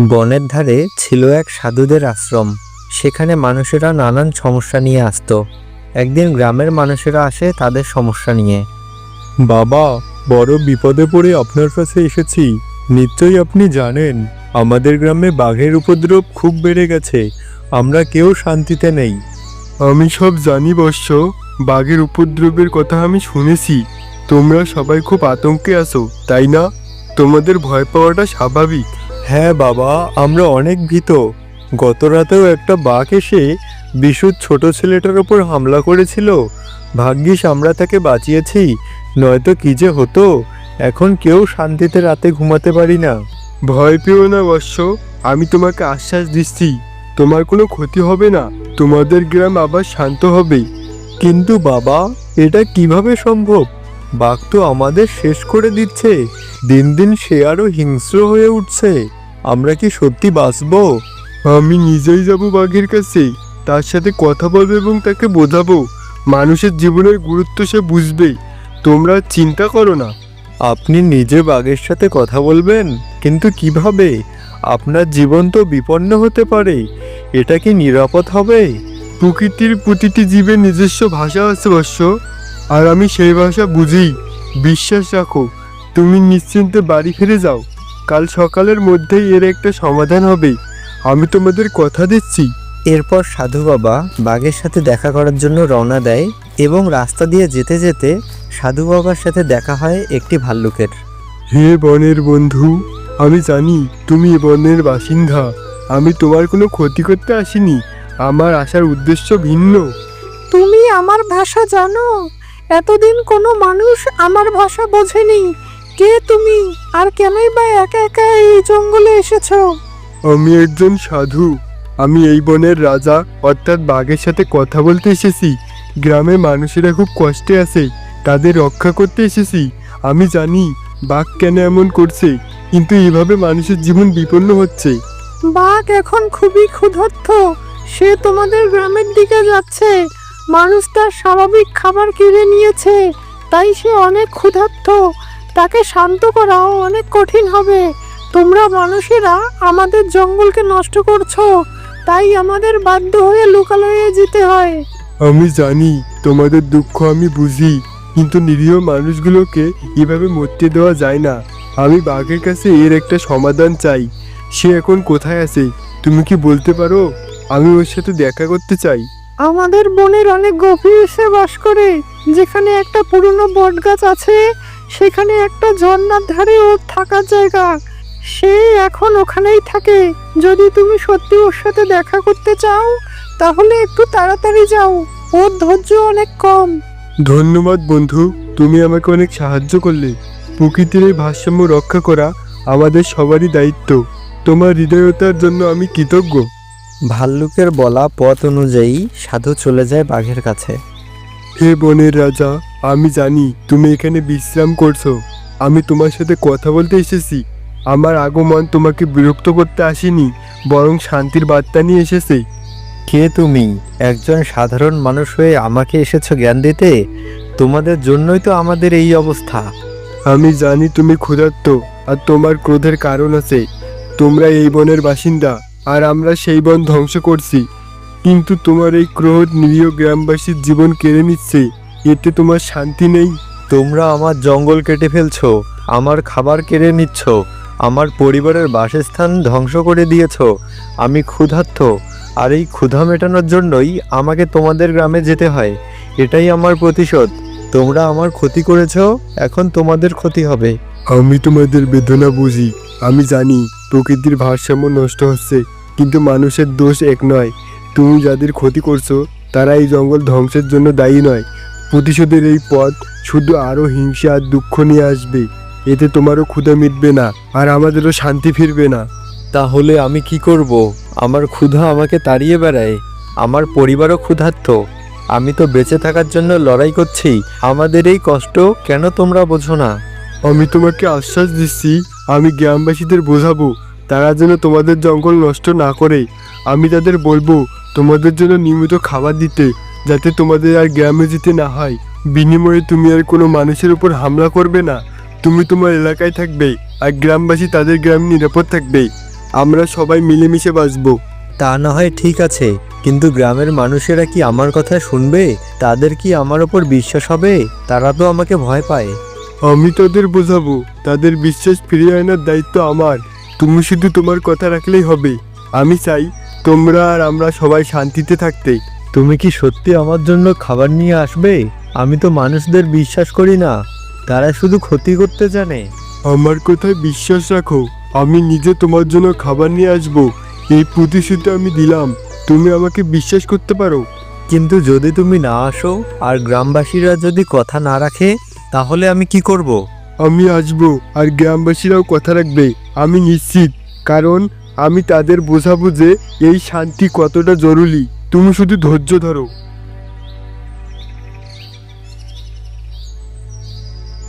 বনের ধারে ছিল এক সাধুদের আশ্রম। সেখানে মানুষেরা নানান সমস্যা নিয়ে আসতো। একদিন গ্রামের মানুষেরা আসে তাদের সমস্যা নিয়ে। বাবা বড় বিপদে পড়ে আপনার কাছে এসেছি। নিশ্চয়ই আপনি জানেন আমাদের গ্রামে বাঘের উপদ্রব খুব বেড়ে গেছে। আমরা কেউ শান্তিতে নেই। আমি সব জানি বৎস। বাঘের উপদ্রবের কথা আমি শুনেছি। তোমরা সবাই খুব আতঙ্কে আছো তাই না? তোমাদের ভয় পাওয়াটা স্বাভাবিক। হ্যাঁ বাবা আমরা অনেক ভীত। গত রাতেও একটা বাঘ এসে বিশুর ছোট ছেলেটার ওপর হামলা করেছিল। ভাগ্যিস আমরা তাকে বাঁচিয়েছি নয়তো কি যে হতো। এখন কেউ শান্তিতে রাতে ঘুমাতে পারি না। ভয় পেও না বৎস আমি তোমাকে আশ্বাস দিচ্ছি। তোমার কোনো ক্ষতি হবে না তোমাদের গ্রাম আবার শান্ত হবে। কিন্তু বাবা এটা কীভাবে সম্ভব? বাঘ তো আমাদের শেষ করে দিচ্ছে। দিন দিন সে আরও হিংস্র হয়ে উঠছে। আমরা কি সত্যি বাঁচবো? আমি নিজেই যাব বাঘের কাছে। তার সাথে কথা বলব এবং তাকে বোঝাবো। মানুষের জীবনের গুরুত্ব সে বুঝবে। তোমরা চিন্তা করো না। আপনি নিজে বাঘের সাথে কথা বলবেন, কিন্তু কীভাবে? আপনার জীবন তো বিপন্ন হতে পারে। এটা কি নিরাপদ হবে? প্রকৃতির প্রতিটি জীবের নিজস্ব ভাষা আছে বৎস আর আমি সেই ভাষা বুঝি। বিশ্বাস রাখো, তুমি নিশ্চিন্তে বাড়ি ফিরে যাও। কাল সকালের মধ্যেই এর একটা সমাধান হবে আমি তোমাদের কথা দিচ্ছি। এরপর সাধু বাবা বাঘের সাথে দেখা করার জন্য রওনা দেয় এবং রাস্তা দিয়ে যেতে যেতে সাধু বাবার সাথে দেখা হয় একটি ভাল্লুকের। হে বনের বন্ধু আমি জানি তুমি এ বনের বাসিন্দা। আমি তোমার কোনো ক্ষতি করতে আসিনি। আমার আসার উদ্দেশ্য ভিন্ন। তুমি আমার ভাষা জানো। এতদিন কোনো মানুষ আমার ভাষা বোঝেনি। কে তুমি? আর কেনই বা একা একা এই জঙ্গলে এসেছ? আমি একজন সাধু। আমি এই বনের রাজা অর্থাৎ বাঘের সাথে কথা বলতে এসেছি। গ্রামে মানুষেরা খুব কষ্টে আছে তাদের রক্ষা করতে এসেছি। আমি জানি বাঘ কেন এমন করছে কিন্তু এভাবে মানুষের জীবন বিপন্ন হচ্ছে। বাঘ এখন খুবই ক্ষুধার্ত। সে তোমাদের গ্রামের দিকে যাচ্ছে। মানুষ তার স্বাভাবিক খাবার কিনে নিয়েছে তাই সে অনেক ক্ষুধার্ত। তাকে শান্ত করাও অনেক কঠিন হবে। তোমরা মানুষেরা আমাদের জঙ্গলকে নষ্ট করছ তাই আমাদের বাধ্য হয়ে লোকালয়ে যেতে হয়। আমি জানি তোমাদের দুঃখ আমি বুঝি কিন্তু নিরীহ মানুষগুলোকে এভাবে মরতে দেওয়া যায় না। আমি বাঘের কাছে এর একটা সমাধান চাই। সে এখন কোথায় আছে তুমি কি বলতে পারো? আমি ওর সাথে দেখা করতে চাই। আমাদের বনের অনেক গভীর সে বাস করে যেখানে একটা পুরনো বট গাছ আছে সেখানে একটা ঝর্ণার ধারে ওর থাকার জায়গা। সে এখন ওখানেই থাকে। যদি তুমি সত্যি ওর সাথে দেখা করতে চাও তাহলে একটু তাড়াতাড়ি যাও। ওর ধৈর্য অনেক কম। ধন্যবাদ বন্ধু। তুমি আমাকে অনেক সাহায্য করলে। প্রকৃতির এই ভারসাম্য রক্ষা করা আমাদের সবারই দায়িত্ব। তোমার হৃদয়তার জন্য আমি কৃতজ্ঞ। ভাল্লুকের বলা পথ অনুযায়ী সাধু চলে যায় বাঘের কাছে। হে বনের রাজা আমি জানি তুমি এখানে বিশ্রাম করছ। আমি তোমার সাথে কথা বলতে এসেছি। আমার আগমন তোমাকে বিরক্ত করতে আসেনি বরং শান্তির বার্তা নিয়ে এসেছে। কে তুমি? একজন সাধারণ মানুষ হয়ে আমাকে এসেছ জ্ঞান দিতে? তোমাদের জন্যই তো আমাদের এই অবস্থা। আমি জানি তুমি ক্ষুধার্ত আর তোমার ক্রোধের কারণ আছে। তোমরা এই বনের বাসিন্দা আর আমরা সেই বন ধ্বংস করছি। কিন্তু তোমার এই ক্রোধ নিরীহ গ্রামবাসীর জীবন কেড়ে নিচ্ছে। এতে তোমার শান্তি নেই। তোমরা আমার জঙ্গল কেটে ফেলছো আমার খাবার কেড়ে নিচ্ছ আমার পরিবারের বাসস্থান ধ্বংস করে দিয়েছ। আমি ক্ষুধার্ত আর এই ক্ষুধা মেটানোর জন্যই আমাকে তোমাদের গ্রামে যেতে হয়। এটাই আমার প্রতিশোধ। তোমরা আমার ক্ষতি করেছ এখন তোমাদের ক্ষতি হবে। আমি তোমাদের বেদনা বুঝি। আমি জানি প্রকৃতির ভারসাম্য নষ্ট হচ্ছে কিন্তু মানুষের দোষ এক নয়। তুমি যাদের ক্ষতি করছ তারা এই জঙ্গল ধ্বংসের জন্য দায়ী নয়। প্রতিশোধের এই পথ শুধু আরও হিংসা আর দুঃখ নিয়ে আসবে। এতে তোমারও ক্ষুধা মিটবে না আর আমাদেরও শান্তি ফিরবে না। তাহলে আমি কি করব? আমার ক্ষুধা আমাকে তাড়িয়ে বেড়ায়। আমার পরিবারও ক্ষুধার্ত। আমি তো বেঁচে থাকার জন্য লড়াই করছি। আমাদের এই কষ্ট কেন তোমরা বোঝো না? আমি তোমাকে আশ্বাস দিচ্ছি আমি গ্রামবাসীদের বোঝাবো। তারা যেন তোমাদের জঙ্গল নষ্ট না করে। আমি তাদের বলব তোমাদের জন্য নিয়মিত খাবার দিতে। যাতে তোমাদের আর গ্রামে যেতে না হয়। বিনিময়ে তুমি আর কোনো মানুষের উপর হামলা করবে না। তুমি তোমার এলাকায় থাকবে আর গ্রামবাসী তাদের গ্রামে নিরাপদ থাকবে। আমরা সবাই মিলেমিশে বাঁচবো। তা না হয় ঠিক আছে কিন্তু গ্রামের মানুষেরা কি আমার কথা শুনবে? তাদের কি আমার ওপর বিশ্বাস হবে? তারা তো আমাকে ভয় পায়। আমি তাদের বোঝাবো। তাদের বিশ্বাস ফিরিয়ে আনার দায়িত্ব আমার। তুমি শুধু তোমার কথা রাখলেই হবে। আমি চাই তোমরা আর আমরা সবাই শান্তিতে থাকতে। তুমি কি সত্যি আমার জন্য খাবার নিয়ে আসবে? আমি তো মানুষদের বিশ্বাস করি না। তারা শুধু ক্ষতি করতে জানে। আমার কথায় বিশ্বাস রাখো আমি নিজে তোমার জন্য খাবার নিয়ে আসব। এই প্রতিশ্রুতি আমি দিলাম তুমি আমাকে বিশ্বাস করতে পারো। কিন্তু যদি তুমি না আসো আর গ্রামবাসীরা যদি কথা না রাখে তাহলে আমি কি করব। আমি আসব আর গ্রামবাসীরাও কথা রাখবে আমি নিশ্চিত। কারণ আমি তাদের বোঝাবো যে এই শান্তি কতটা জরুরি। তুমি শুধু ধৈর্য ধরো।